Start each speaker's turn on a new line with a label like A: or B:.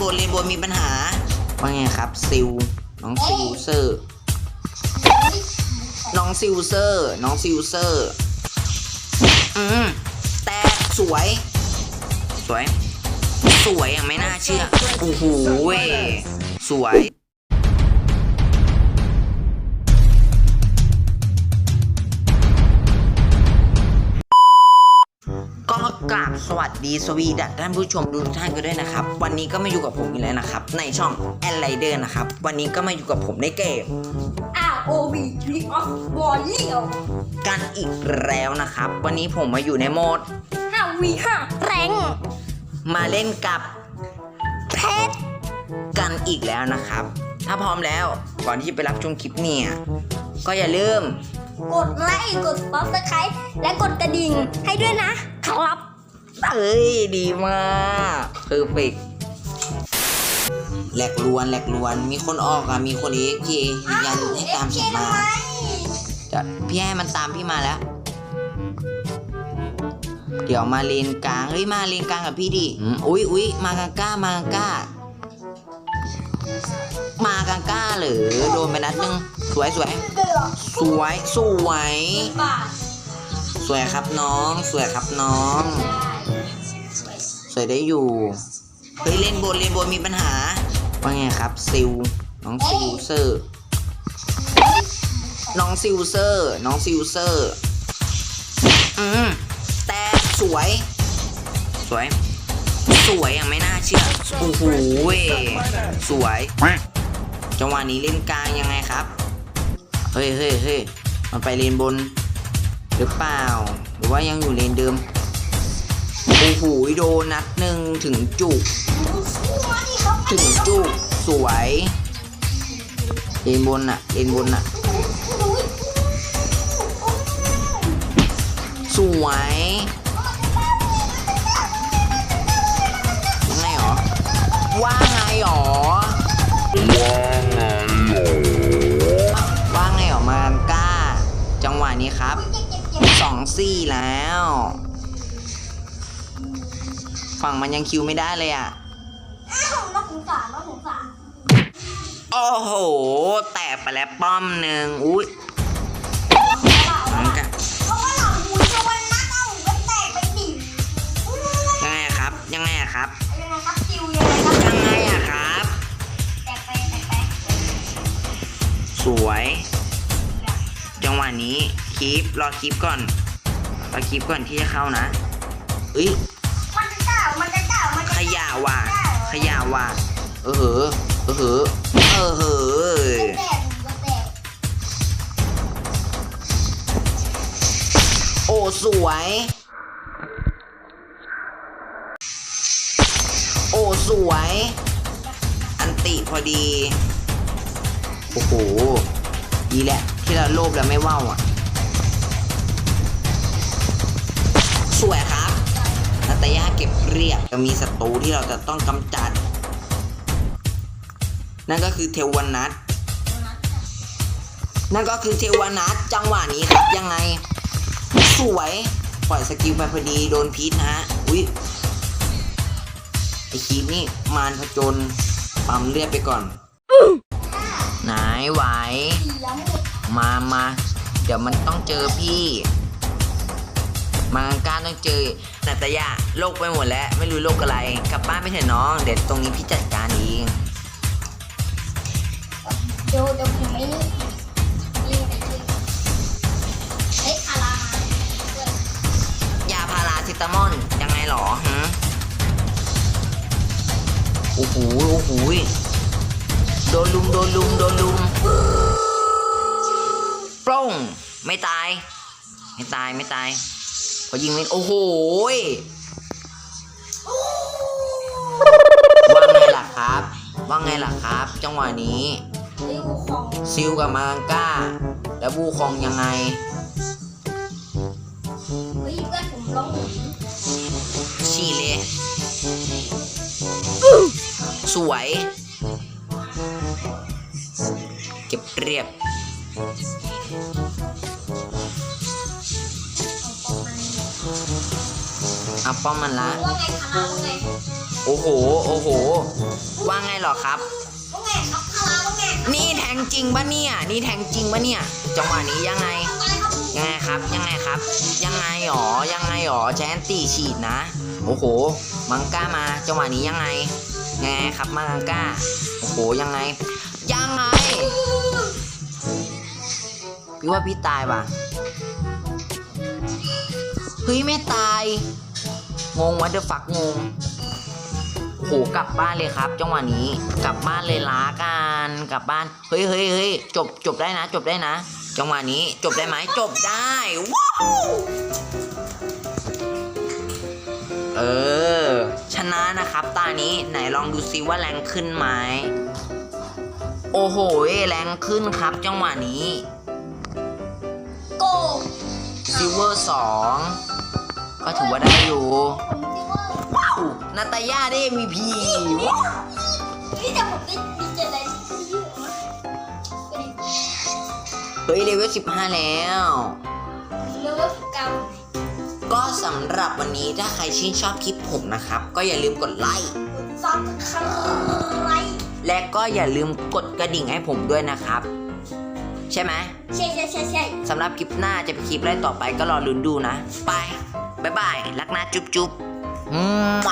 A: บนเลนบนมีปัญหา ว่าไงครับซิลน้องซิลเซอร์น้องซิลเซอร์น้องซิลเซอร์อืมแต่สวย สวย สวยอย่างไม่น่าเชื่อโอ้โหสวย ก็กราบสวัสดีสวีดัตท่านผู้ชมทุกท่านกันด้วยนะครับ วันนี้ก็มาอยู่กับผมอีกแล้วนะครับ ในช่องแอนไลเดอร์นะครับ วันนี้ก็มาอยู่กับผมในเกม
B: ROV League of Warrior
A: กันอีกแล้วนะครับ วันนี้ผมมาอยู่ในโหมด
B: 5v5 แรง
A: มาเล่นกับ
B: เพชร
A: กันอีกแล้วนะครับ ถ้าพร้อมแล้วก่อนที่จะไปรับชมคลิปเนี่ยก็อย่าลืม
B: กดไลค์ กด subscribe และกดกระดิ่งให้ด้วยนะครับ
A: เอ้ย ดีมากเพอร์เฟกแหลกลวนแหลกลวน มีคนออกอะ มีคนเอ็กพียันให้ตามฉันมาจะพี่ให้มันตามพี่มาแล้ว เดี๋ยวมาเลนกลางเฮ้ยมาเลนกลางกับพี่ดิอุ๊ยอุ๊ยมากังก้ามากังก้ามากังก้าหรือโดนไปนัดหนึงสวยสวยสวยสวย วยครับน้อง สวยครับน้อง สวยได้อยู่ เฮ้ยเล่นบนเล่นบนมีปัญหา ว่าไงครับซิล น้องซิลเซอร์ น้องซิลเซอร์ น้องซิลเซอร์ อืมแต่สวย สวย สวยอย่างไม่น่าเชื่อ โอ้โหสวย จังหวะนี้เล่นกลางยังไงครับ เฮ้ยเฮ้ยเฮ้ยมันไปเลนบน หรือเปล่า หรือว่ายังอยู่เลนเดิมโอ้โหโดนนัดหนึ่งถึงจุก ถึงจุก สวยเลนบนอะเลนบนอะสวยยังไงหรอ ว่าไงหรอ ว่าไงหรอ มาก้า จังหวะนี้ครับ สองสี่แล้ว ฝั่งมันยังคิวไม่ได้เลยอะ
B: นักสงสารนักสงสาร
A: โอ้โห แตกไปแล้วป้อมหนึ่งอุ้ย
B: จั
A: งหวะนี้คลิปรอคลิปก่อนรอคลิปก่อนที่จะเข้านะเอ้ย
B: มันจะก้าวมันจะก้าวมันจะ
A: ขยะว่ะขยะว่ะเออเหอะเออเหอะเออเหอะ
B: แตกมันแตก
A: โอ้สวย โอ้สวย อันติพอดี โอ้โห ดีแหละ ที่เราโลภแล้วไม่ว่าวอะสวยครับนาตยาเก็บเรียบจะมีศัตรูที่เราจะต้องกำจัด นั่นก็คือเทวันนัทนั่นก็คือเทวนัทจังหวะนี้ครับยังไง สวย ปล่อยสกิลไปพอดีโดนพีทนะฮะ อุ้ยไอคีบนี่มารผจญปั๊มเลือดไปก่อน ไหนไหว
B: มด
A: มามาเดี๋ยวมันต้องเจอพี่มังการต้องเจอนาตยาโลกไปหมดแล้ว ไม่รู้โลกอะไร กลับบ้านไปเถอะน้อง เดี๋ยวตรงนี้พี่จัดการเอง
B: เดี๋ยวเดี๋ยวผมไม่นี่นี่ไปที่เฮ้ยคารามาเกิด
A: ยาพาราเซิตามอลยังไงหรอฮะโอ้โหโอ้โหโดนลุมโดนลุมโดนลุมโปร่งไม่ตาย ไม่ตายไม่ตายพอยิงไม่โอ้โหว่าไงล่ะครับ ว่าไงล่ะครับ จังหวะนี้
B: ริวของ
A: ซิลกับมางังก้า แล้วบูคองยังไงฉี่เลยสวย เก็บเรียบ เอาป้อมมันละ
B: ว่าไงคาราว่าไง
A: โอ้โห โอ้โห
B: ว
A: ว่าไงเหรอครับ
B: ว่าไงครับคาราว่าไง
A: นี่แทงจริงปะเนี่ย นี่แทงจริงปะเนี่ย จังหวะนี้ยังไง
B: ว่าไงครับ
A: ยังไงครับ ยังไงครับ ยังไงหรอ ยังไงหรอแชนตีฉีดนะ โอ้โห มังก้ามา จังหวะนี้ยังไง ยังไงครับมังก้า โอ้โห ยังไง ยังไง พี่ว่าพี่ตายป่ะเฮ้ยไม่ตาย งงวะเดอะฟักงงโหกลับบ้านเลยครับ จังหวะนี้ กลับบ้านเลยล้ากันกลับบ้าน เฮ้ยเฮ้ยเฮ้ยจบจบได้นะ จบได้นะ จังหวะนี้จบได้ไหมจบได้ว้าวเออ ชนะนะครับตานี้ไหนลองดูซิว่าแรงขึ้นไหม โอ้โห แรงขึ้นครับจังหวะนี้
B: โก
A: ซิลเวอร์สองก็ถือว่าได้อยู่
B: ผมคิดว่า
A: ว้าว นาตาย่าได้ MVP ว้าว
B: นี่แต่ผมได้ดีเจอะไรที่เยอะมากไปดิ
A: เฮ้ยเลเวล15 แล้ว
B: เรียกว่าสิบเก้า
A: ก็สำหรับวันนี้ถ้าใครชื่นชอบคลิปผมนะครับ ก็อย่าลืมกดไลค์
B: ซับใคร
A: และก็อย่าลืมกดกระดิ่งให้ผมด้วยนะครับ ใช่ไหม
B: ใช่ใช่ใช่ใช่
A: สำหรับคลิปหน้าจะเป็นคลิปอะไรต่อไปก็รอลุ้นดูนะ ไป บ๊ายบาย รักนะจุ๊บจุ๊บมั่ว